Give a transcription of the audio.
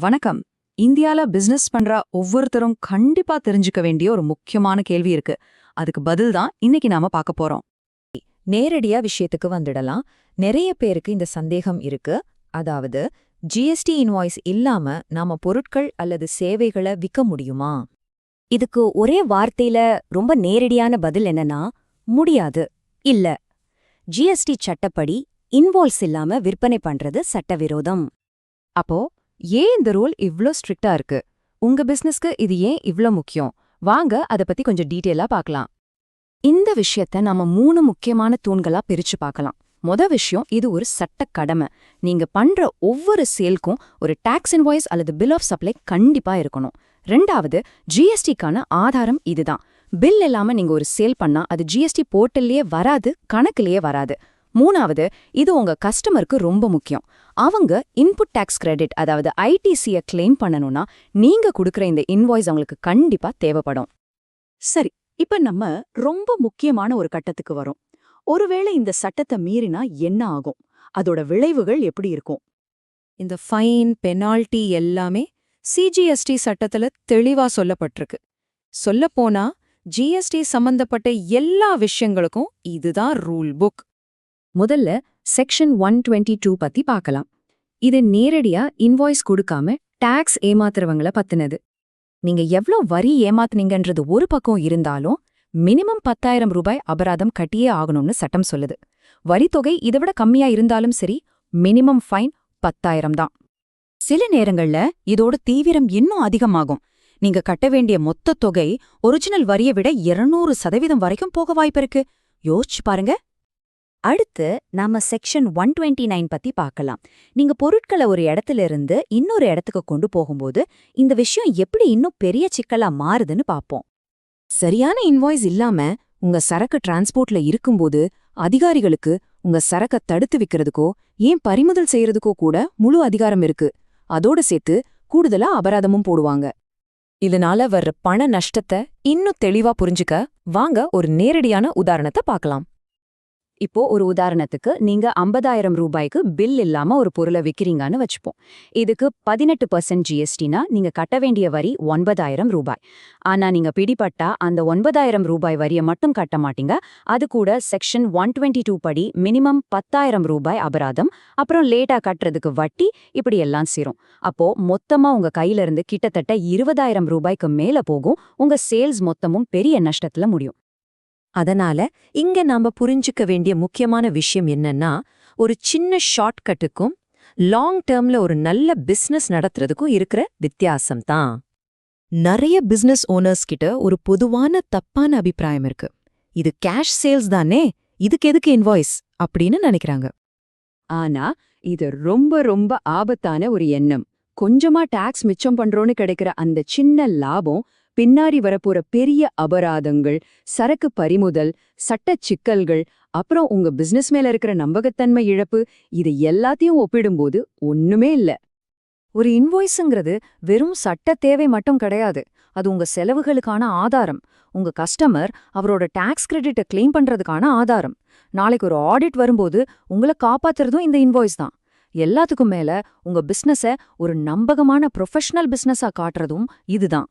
வணக்கம். இந்தியால பிசினஸ் பண்ற ஒவ்வொருத்தரும் கண்டிப்பா தெரிஞ்சுக்க வேண்டிய ஒரு முக்கியமான கேள்வி இருக்கு. அதுக்கு பதில் தான் இன்னைக்கு நாம பார்க்க போறோம். நேரடியா விஷயத்துக்கு வந்துடலாம். நிறைய பேருக்கு இந்த சந்தேகம் இருக்கு. அதாவது ஜிஎஸ்டி இன்வாய்ஸ் இல்லாம நாம பொருட்கள் அல்லது சேவைகளை விற்க முடியுமா? இதுக்கு ஒரே வார்த்தையில ரொம்ப நேரடியான பதில் என்னன்னா முடியாது. இல்ல. ஜிஎஸ்டி சட்டப்படி இன்வால்ஸ் இல்லாம விற்பனை பண்றது சட்டவிரோதம். அப்போ ஏன் இந்த ரூல் இவ்ளோ ஸ்ட்ரிக்ட்டா இருக்கு? உங்க பிசினஸ்க்கு இது ஏன் இவ்ளோ முக்கியம்? வாங்க அத பத்தி கொஞ்சம் டீட்டெயிலா பார்க்கலாம் இந்த விஷயத்த நாம மூணு முக்கியமான தூண்களா பிரிச்சு பார்க்கலாம் மொத விஷயம் இது ஒரு சட்ட கடமை. நீங்க பண்ற ஒவ்வொரு சேல்க்கும் ஒரு டாக்ஸ் இன்வாய்ஸ் அல்லது பில் ஆஃப் சப்ளை கண்டிப்பா இருக்கணும். ரெண்டாவது ஜிஎஸ்டிக்கான ஆதாரம் இதுதான். பில் இல்லாம நீங்க ஒரு சேல் பண்ணா அது ஜிஎஸ்டி போர்ட்டல்லையே வராது கணக்குலயே வராது. மூணாவது இது உங்க கஸ்டமருக்கு ரொம்ப முக்கியம். அவங்க இன்புட் டேக்ஸ் கிரெடிட் அதாவது ஐடிசிய கிளைம் பண்ணணும்னா நீங்க கொடுக்குற இந்த இன்வாய்ஸ் அவங்களுக்கு கண்டிப்பா தேவைப்படும். சரி இப்ப நம்ம ரொம்ப முக்கியமான ஒரு கட்டத்துக்கு வரோம். ஒருவேளை இந்த சட்டத்தை மீறினா என்ன ஆகும்? அதோட விளைவுகள் எப்படி இருக்கும்? இந்த ஃபைன் பெனால்டி எல்லாமே சிஜிஎஸ்டி சட்டத்துல தெளிவா சொல்லப்பட்டிருக்கு. சொல்லப்போனா ஜிஎஸ்டி சம்பந்தப்பட்ட எல்லா விஷயங்களுக்கும் இதுதான் ரூல் புக் முதல்ல செக்ஷன் ஒன் டுவெண்ட்டி டூ பத்தி பார்க்கலாம். இது நேரடியா இன்வாய்ஸ் கொடுக்காம டாக்ஸ் ஏமாத்துறவங்கள பத்தினது. நீங்க எவ்ளோ வரி ஏமாத்துனீங்கன்றது ஒரு பக்கம் இருந்தாலும் மினிமம் பத்தாயிரம் ரூபாய் அபராதம் கட்டியே ஆகணும்னு சட்டம் சொல்லுது. வரித்தொகை இதை விட கம்மியா இருந்தாலும் சரி மினிமம் ஃபைன் பத்தாயிரம் தான். சில நேரங்கள்ல இதோட தீவிரம் இன்னும் அதிகமாகும். நீங்க கட்ட வேண்டிய மொத்த தொகை ஒரிஜினல் வரியை விட 200 சதவீதம் வரைக்கும் போக வாய்ப்பிருக்கு யோசிச்சு பாருங்க. அடுத்து நாம செக்ஷன் ஒன் டுவெண்ட்டி நைன் பத்தி பார்க்கலாம். நீங்க பொருட்களை ஒரு இடத்துல இருந்து இன்னொரு இடத்துக்கு கொண்டு போகும்போது இந்த விஷயம் எப்படி இன்னும் பெரிய சிக்கலா மாறுதுன்னு பார்ப்போம். சரியான இன்வாய்ஸ் இல்லாம உங்க சரக்கு டிரான்ஸ்போர்ட்ல இருக்கும்போது அதிகாரிகளுக்கு உங்க சரக்க தடுத்து விக்கிறதுக்கோ ஏன் பறிமுதல் செய்யறதுக்கோ கூட முழு அதிகாரம் இருக்கு. அதோட சேர்த்து கூடுதலா அபராதமும் போடுவாங்க. இதனால வர்ற பண நஷ்டத்தை இன்னும் தெளிவா புரிஞ்சுக்க வாங்க ஒரு நேரடியான உதாரணத்தை பார்க்கலாம். இப்போ ஒரு உதாரணத்துக்கு நீங்க ஐம்பதாயிரம் ரூபாய்க்கு பில் இல்லாம ஒரு பொருளை விற்கிறீங்கன்னு வச்சுப்போம். இதுக்கு பதினெட்டு பர்சன்ட் ஜிஎஸ்டினா நீங்க கட்ட வேண்டிய வரி ஒன்பதாயிரம் ரூபாய். ஆனா நீங்க பிடிபட்டா அந்த ஒன்பதாயிரம் ரூபாய் வரியை மட்டும் கட்ட மாட்டீங்க. அது கூட செக்ஷன் ஒன் டுவெண்ட்டி டூ படி மினிமம் பத்தாயிரம் ரூபாய் அபராதம் அப்புறம் லேட்டா கட்டுறதுக்கு வட்டி இப்படி எல்லாம் சேரும். அப்போ மொத்தமா உங்க கையில இருந்து கிட்டத்தட்ட இருபதாயிரம் ரூபாய்க்கு மேல போகும். உங்க சேல்ஸ் மொத்தமும் பெரிய நஷ்டத்துல முடியும். அதனால இங்க நாம புரிஞ்சுக்க வேண்டிய முக்கியமான விஷயம் என்னன்னா ஒரு சின்ன ஷார்ட்கட்டுக்கும் லாங் டேர்ம்ல ஒரு நல்ல பிசினஸ் நடத்துறதுக்கும் இருக்கிற வித்தியாசம் தான். நிறைய பிசினஸ் ஓனர்ஸ் கிட்ட ஒரு பொதுவான தப்பான அபிப்பிராயம் இருக்கு. இது கேஷ் சேல்ஸ் தானே இதுக்கு எதுக்கு இன்வாய்ஸ் அப்படின்னு நினைக்கிறாங்க. ஆனா இது ரொம்ப ரொம்ப ஆபத்தான ஒரு எண்ணம். கொஞ்சமா டாக்ஸ் மிச்சம் பண்றோன்னு கிடைக்கிற அந்த சின்ன லாபம் பின்னாடி வரப்போற பெரிய அபராதங்கள் சரக்கு பறிமுதல் சட்டச் சிக்கல்கள் அப்புறம் உங்க பிசினஸ் மேல இருக்கிற நம்பகத்தன்மை இழப்பு இது எல்லாத்தையும் ஒப்பிடும்போது ஒண்ணுமே இல்ல. ஒரு இன்வாய்ஸுங்கிறது வெறும் சட்ட தேவை மட்டும் கிடையாது. அது உங்க செலவுகளுக்கான ஆதாரம். உங்க கஸ்டமர் அவரோட டாக்ஸ் கிரெடிட்டை கிளைம் பண்றதுக்கான ஆதாரம். நாளைக்கு ஒரு ஆடிட் வரும்போது உங்களை காப்பாத்துறதும் இந்த இன்வாய்ஸ் தான். எல்லாத்துக்கும் மேல உங்க பிசினஸ ஒரு நம்பகமான ப்ரொஃபஷனல் பிசினஸா காட்டுறதும் இதுதான்